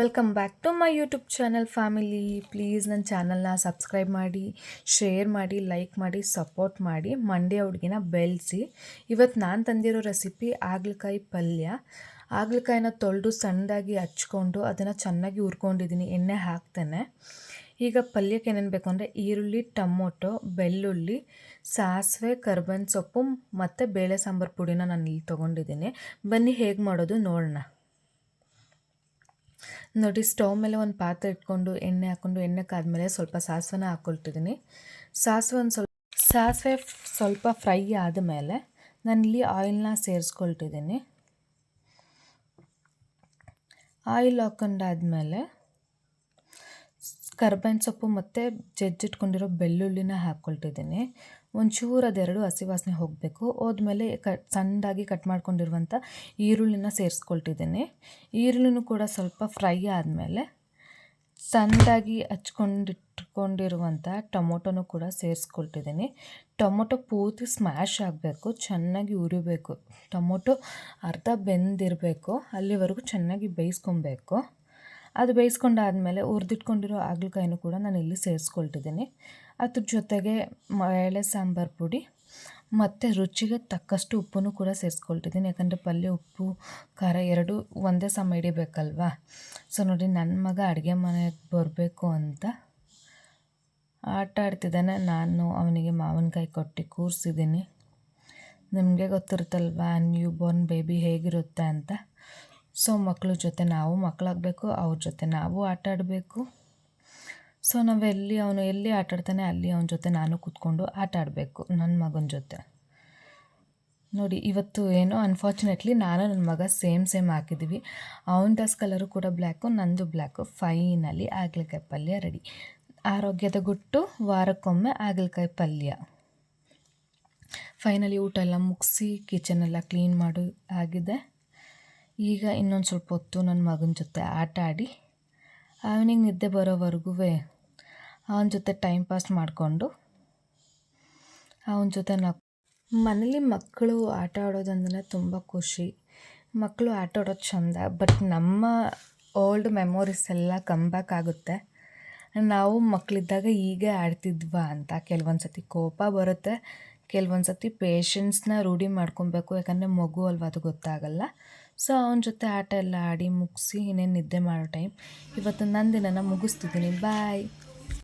Welcome back to my YouTube channel family please ನನ್ನ ಚಾನಲ್ನ subscribe ಮಾಡಿ ಶೇರ್ ಮಾಡಿ ಲೈಕ್ ಮಾಡಿ ಸಪೋರ್ಟ್ ಮಾಡಿ. ಮಂಡೆ ಹುಡುಗಿನ ಬೆಳೆಸಿ. ಇವತ್ತು ನಾನು ತಂದಿರೋ ರೆಸಿಪಿ ಹಾಗಲಕಾಯಿ ಪಲ್ಯ. ಆಗ್ಲಕಾಯಿನ ತೊಳೆದು ಸಣ್ಣದಾಗಿ ಹಚ್ಕೊಂಡು ಅದನ್ನು ಚೆನ್ನಾಗಿ ಹುರ್ಕೊಂಡಿದ್ದೀನಿ, ಎಣ್ಣೆ ಹಾಕ್ತೇನೆ. ಈಗ ಪಲ್ಯಕ್ಕೆ ಏನೇನು ಬೇಕು ಅಂದರೆ ಈರುಳ್ಳಿ, ಟೊಮೊಟೊ, ಬೆಳ್ಳುಳ್ಳಿ, ಸಾಸಿವೆ, ಕರ್ಬೇವಿನ ಸೊಪ್ಪು ಮತ್ತು ಬೇಳೆ ಸಾಂಬಾರು ಪುಡಿನ ನಾನು ಇಲ್ಲಿ ತೊಗೊಂಡಿದ್ದೀನಿ. ಬನ್ನಿ ಹೇಗೆ ಮಾಡೋದು ನೋಡೋಣ. ನೋಡಿ ಸ್ಟವ್ ಮೇಲೆ ಒಂದು ಪಾತ್ರೆ ಇಟ್ಕೊಂಡು, ಎಣ್ಣೆ ಹಾಕ್ಕೊಂಡು ಎಣ್ಣೆ ಕಾದ್ಮೇಲೆ ಸ್ವಲ್ಪ ಸಾಸಿವೆನ ಹಾಕ್ಕೊಳ್ತಿದ್ದೀನಿ ಸಾಸಿವೆ ಒಂದು ಸ್ವಲ್ಪ, ಸಾಸಿವೆ ಸ್ವಲ್ಪ ಫ್ರೈ ಆದಮೇಲೆ ನಾನಿಲ್ಲಿ ಆಯಿಲ್ನ ಸೇರಿಸ್ಕೊಳ್ತಿದ್ದೀನಿ. ಆಯಿಲ್ ಹಾಕೊಂಡಾದ್ಮೇಲೆ ಕರ್ಬೇವಿನ ಸೊಪ್ಪು ಮತ್ತು ಜಜ್ಜಿಟ್ಕೊಂಡಿರೋ ಬೆಳ್ಳುಳ್ಳಿನ ಹಾಕ್ಕೊಳ್ತಿದ್ದೀನಿ. ಒಂಚೂರು ಅದೆರಡು ಹಸಿ ವಾಸನೆ ಹೋಗಬೇಕು. ಹೋದ್ಮೇಲೆ ಕಟ್ ಸಣ್ಣದಾಗಿ ಕಟ್ ಮಾಡ್ಕೊಂಡಿರುವಂಥ ಈರುಳ್ಳಿನ ಸೇರಿಸ್ಕೊಳ್ತಿದ್ದೀನಿ. ಈರುಳ್ಳಿನೂ ಕೂಡ ಸ್ವಲ್ಪ ಫ್ರೈ ಆದಮೇಲೆ ಸಣ್ಣದಾಗಿ ಹಚ್ಕೊಂಡಿಟ್ಕೊಂಡಿರುವಂಥ ಟೊಮೊಟೊನೂ ಕೂಡ ಸೇರಿಸ್ಕೊಳ್ತಿದ್ದೀನಿ. ಟೊಮೊಟೊ ಪೂರ್ತಿ ಸ್ಮ್ಯಾಶ್ ಆಗಬೇಕು, ಚೆನ್ನಾಗಿ ಉರಿಬೇಕು. ಟೊಮೊಟೊ ಅರ್ಧ ಬೆಂದಿರಬೇಕು, ಅಲ್ಲಿವರೆಗೂ ಚೆನ್ನಾಗಿ ಬೇಯಿಸ್ಕೊಬೇಕು ಅದು ಬೇಯಿಸ್ಕೊಂಡಾದಮೇಲೆ ಹುರಿದಿಟ್ಕೊಂಡಿರೋ ಹಾಗಲಕಾಯಿನೂ ಕೂಡ ನಾನು ಇಲ್ಲಿ ಸೇರಿಸ್ಕೊಳ್ತಿದ್ದೀನಿ. ಅದ್ರ ಜೊತೆಗೆ ಎಳೆ ಸಾಂಬಾರು ಪುಡಿ, ಮತ್ತು ರುಚಿಗೆ ತಕ್ಕಷ್ಟು ಉಪ್ಪನ್ನು ಕೂಡ ಸೇರಿಸ್ಕೊಳ್ತಿದ್ದೀನಿ. ಯಾಕಂದರೆ ಪಲ್ಯ, ಉಪ್ಪು, ಖಾರ ಎರಡು ಒಂದೇ ಸಮ ಹಿಡಿಬೇಕಲ್ವಾ? ಸೊ ನೋಡಿ ನನ್ನ ಮಗ ಅಡುಗೆ ಮನೆಗೆ ಬರಬೇಕು ಅಂತ ಆಟ ಆಡ್ತಿದ್ದಾನೆ. ನಾನು ಅವನಿಗೆ ಮಾವಿನಕಾಯಿ ಕೊಟ್ಟು ಕೂರಿಸಿದ್ದೀನಿ. ನಿಮಗೆ ಗೊತ್ತಿರುತ್ತಲ್ವಾ ನ್ಯೂ ಬೋರ್ನ್ ಬೇಬಿ ಹೇಗಿರುತ್ತೆ ಅಂತ? ಸೊ ಮಕ್ಕಳ ಜೊತೆ ನಾವು ಮಕ್ಕಳಾಗಬೇಕು ಅವ್ರ ಜೊತೆ ನಾವು ಆಟ ಆಡಬೇಕು ಸೊ ನಾವೆಲ್ಲಿ ಅವನು ಎಲ್ಲಿ ಆಟ ಆಡ್ತಾನೆ ಅಲ್ಲಿ ಅವನ ಜೊತೆ ನಾನು ಕೂತ್ಕೊಂಡು ಆಟ ಆಡಬೇಕು ನನ್ನ ಮಗನ ಜೊತೆ. ನೋಡಿ, ಇವತ್ತು ಏನೋ ಅನ್ಫಾರ್ಚುನೇಟ್ಲಿ ನಾನು ನನ್ನ ಮಗ ಸೇಮ್ ಸೇಮ್ ಹಾಕಿದ್ದೀವಿ ಅವನ ಡ್ರೆಸ್ ಕಲರು ಕೂಡ ಬ್ಲ್ಯಾಕು ನಂದು ಬ್ಲ್ಯಾಕು ಫೈನಲಿ ಹಾಗಲಕಾಯಿ ಪಲ್ಯ ರೆಡಿ ಆರೋಗ್ಯದ ಗುಟ್ಟು, ವಾರಕ್ಕೊಮ್ಮೆ ಹಾಗಲಕಾಯಿ ಪಲ್ಯ. ಫೈನಲಿ ಊಟ ಎಲ್ಲ ಮುಗಿಸಿ ಕಿಚನೆಲ್ಲ ಕ್ಲೀನ್ ಮಾಡು, ಆಗಿದೆ. ಈಗ ಇನ್ನೊಂದು ಸ್ವಲ್ಪ ಹೊತ್ತು ನನ್ನ ಮಗನ ಜೊತೆ ಆಟ ಆಡಿ, ಅವನಿಗೆ ನಿದ್ದೆ ಬರೋವರೆಗೂ ಅವನ ಜೊತೆ ಟೈಮ್ ಪಾಸ್ ಮಾಡಿಕೊಂಡು, ಅವನ ಜೊತೆ ನಾವು ಮನೇಲಿ ಮಕ್ಕಳು ಆಟ ಆಡೋದಂದ್ರೆ ತುಂಬ ಖುಷಿ. ಮಕ್ಕಳು ಆಟ ಆಡೋದು ಚೆಂದ ಬಟ್ ನಮ್ಮ ಓಲ್ಡ್ ಮೆಮೊರೀಸ್ ಎಲ್ಲ ಕಮ್ ಬ್ಯಾಕ್ ಆಗುತ್ತೆ. ನಾವು ಮಕ್ಕಳಿದ್ದಾಗ ಹೀಗೆ ಆಡ್ತಿದ್ವಾ ಅಂತ ಕೆಲವೊಂದು ಸತಿ ಕೋಪ ಬರುತ್ತೆ ಕೆಲವೊಂದು ಸತಿ ಪೇಷನ್ಸ್ನ ರೂಢಿ ಮಾಡ್ಕೊಬೇಕು, ಯಾಕಂದರೆ ಮಗು ಅಲ್ವಾ ಅದು ಗೊತ್ತಾಗಲ್ಲ. ಸೊ ಅವನ ಜೊತೆ ಆಟ ಎಲ್ಲ ಆಡಿ ಮುಗಿಸಿ ಇನ್ನೇನು ನಿದ್ದೆ ಮಾಡೋ ಟೈಮ್ ಇವತ್ತು ನನ್ನ ದಿನನ ಮುಗಿಸ್ತಿದ್ದೀನಿ ಬಾಯ್